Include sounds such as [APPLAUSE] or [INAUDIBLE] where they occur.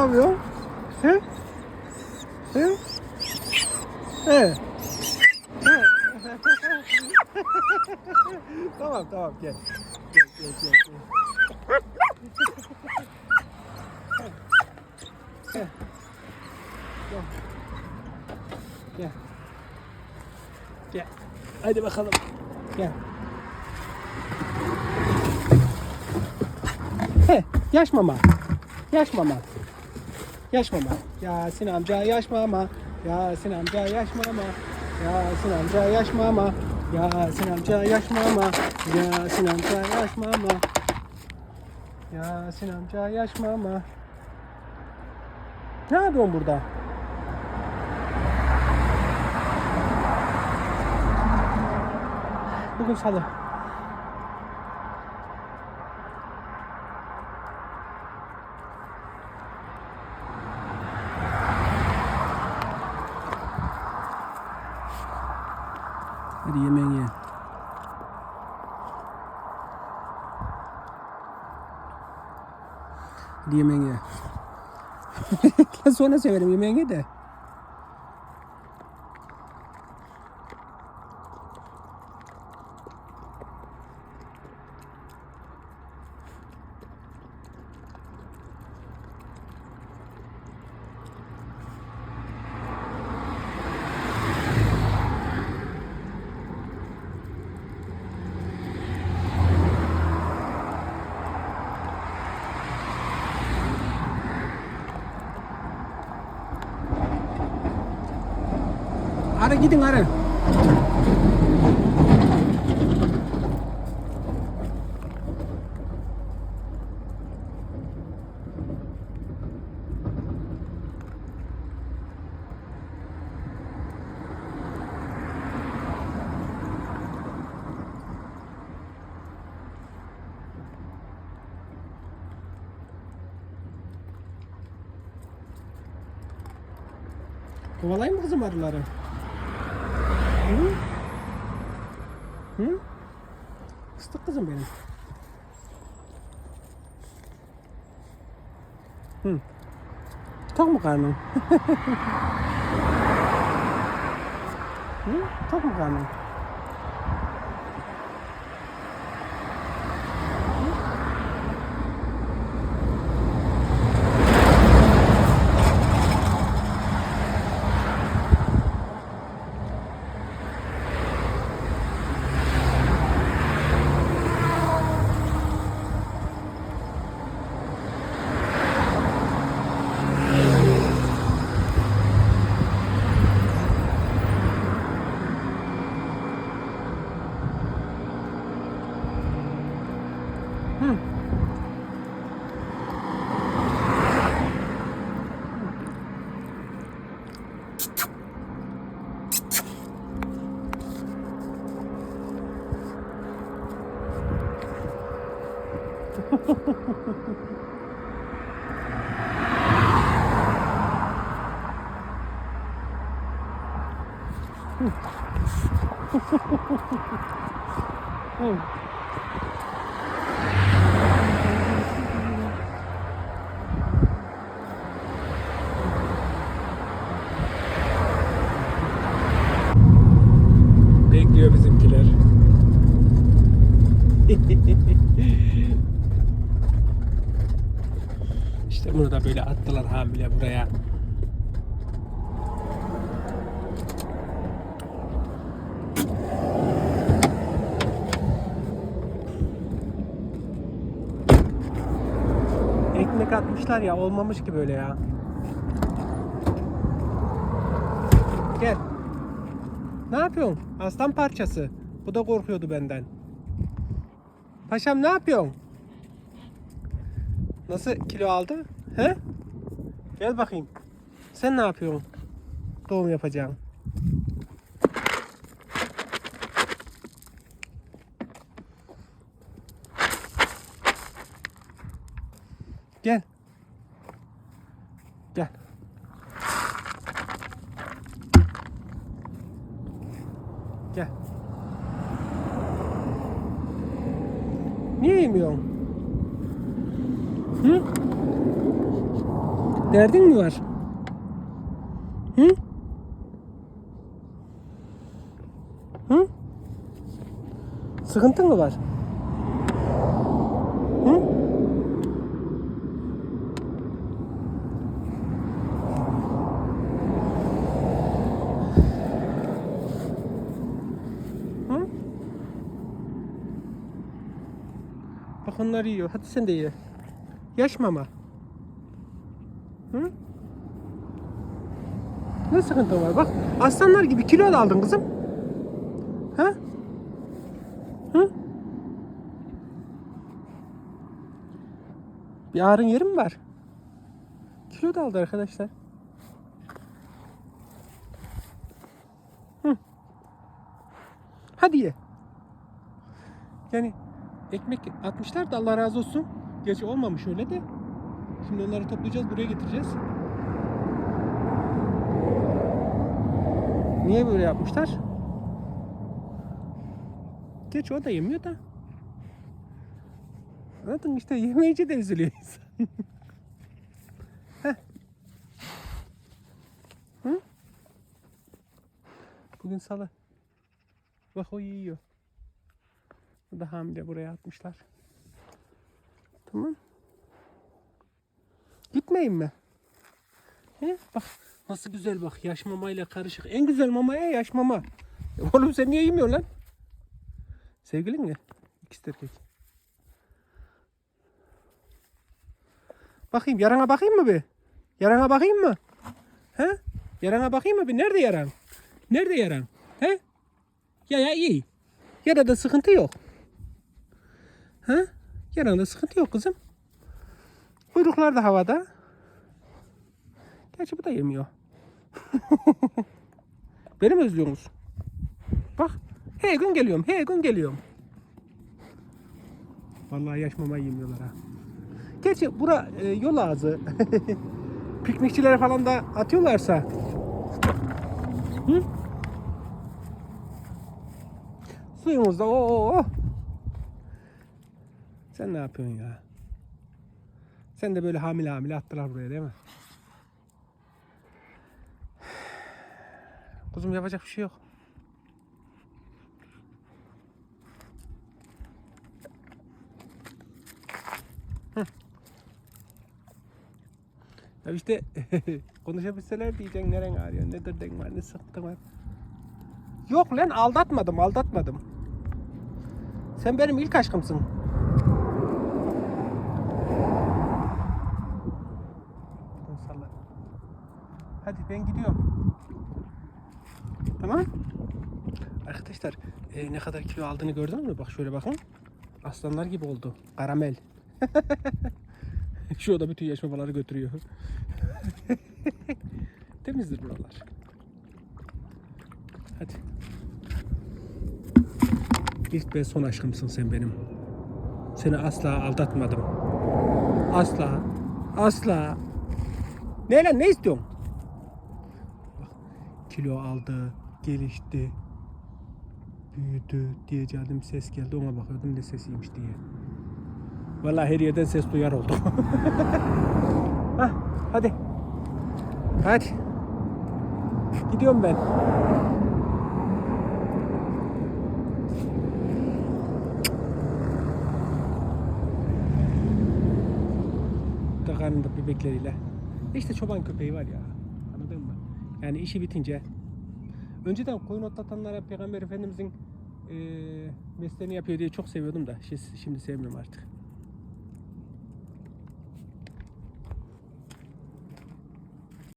yapıyorsun? He? He? He? He? [LAUGHS] tamam tamam gel. Gel gel gel. gel. Gel. Gel. Gel. Hadi bakalım. Gel. He, yaş mama. Yaş mama. Yaş mama. Yasin amca yaş mama. Yasin amca yaş mama. Yasin amca yaş mama. Yasin amca yaş mama. Yasin amca yaş mama. Yasin amca yaş mama. Ne yapıyorsun burada? Bugün salı. Hadi yemeğini ye. Hadi yemeğini ye. [LAUGHS] Sonra severim yemeğini ye de. Ara gidin ara. Kovalayayım mı kızım arıları? Hı? Hı? Fıstık kızım benim. Hı. Tok mu karnın? Hı? Tok mu karnın? Hı. Hı. [LAUGHS] işte bunu da böyle attılar hamile buraya. Ekmek atmışlar ya olmamış ki böyle ya. Gel. Ne yapıyorsun? Aslan parçası. Bu da korkuyordu benden. Paşam ne yapıyorsun? Nasıl kilo aldı? He? Gel bakayım. Sen ne yapıyorsun? Doğum yapacaksın. Gel. Gel. Gel. Niye yemiyorsun? Hı? Derdin mi var? Hı? Hı? Sıkıntın mı var? Hı? Hı? Bak onlar yiyor. Hadi sen de ye. Yaş mama. Hı? Ne sıkıntı var? Bak aslanlar gibi kilo da aldın kızım. Ha? Hı? Bir ağrın yeri mi var? Kilo da aldı arkadaşlar. Hadi ye. Yani ekmek atmışlar da Allah razı olsun. Gerçi olmamış öyle de. Şimdi onları toplayacağız, buraya getireceğiz. Niye böyle yapmışlar? Geç o da yemiyor da. Anladın işte yemeyince de üzülüyor insan. Hı? Bugün salı. Bak o yiyor. Bu da hamile buraya atmışlar. Tamam. Gitmeyin mi? He? Bak nasıl güzel bak yaş mamayla karışık. En güzel mama ya yaş mama. E Oğlum sen niye yemiyorsun lan? Sevgilin mi? İkisi de erkek. Bakayım yarana bakayım mı bir? Yarana bakayım mı? He? Yarana bakayım mı bir? Nerede yaran? Nerede yaran? He? Ya ya iyi. Yarada sıkıntı yok. Ha? Yaranda sıkıntı yok kızım. Kuyruklar da havada. Gerçi bu da yemiyor. [LAUGHS] Beni mi özlüyorsunuz? Bak. Her gün geliyorum. Her gün geliyorum. Vallahi yaş yemiyorlar ha. Gerçi bura e, yol ağzı. [LAUGHS] Piknikçilere falan da atıyorlarsa. Hı? Suyumuzda o o o. Sen ne yapıyorsun ya? Sen de böyle hamile hamile attılar buraya değil mi? Kuzum yapacak bir şey yok. Ya işte [LAUGHS] konuşabilseler diyeceksin neren ağrıyor, ne dırdın var, ne sıkıntı var. Yok lan aldatmadım, aldatmadım. Sen benim ilk aşkımsın. Hadi ben gidiyorum. Tamam. Arkadaşlar e, ne kadar kilo aldığını gördün mü? Bak şöyle bakın. Aslanlar gibi oldu. Karamel. [LAUGHS] Şu oda bütün yaş babaları götürüyor. [LAUGHS] Temizdir buralar. Hadi. İlk ve son aşkımsın sen benim. Seni asla aldatmadım. Asla. Asla. Ne lan ne istiyorsun? Kilo aldı, gelişti, büyüdü diyeceğim ses geldi ona bakıyordum ne sesiymiş diye. Vallahi her yerden ses duyar oldum. [LAUGHS] Hah, hadi. Hadi. Gidiyorum ben. Karnında bebekleriyle. İşte çoban köpeği var ya. Yani işi bitince. Önceden koyun otlatanlara Peygamber Efendimizin eee mesleğini yapıyor diye çok seviyordum da. Şimdi sevmiyorum artık.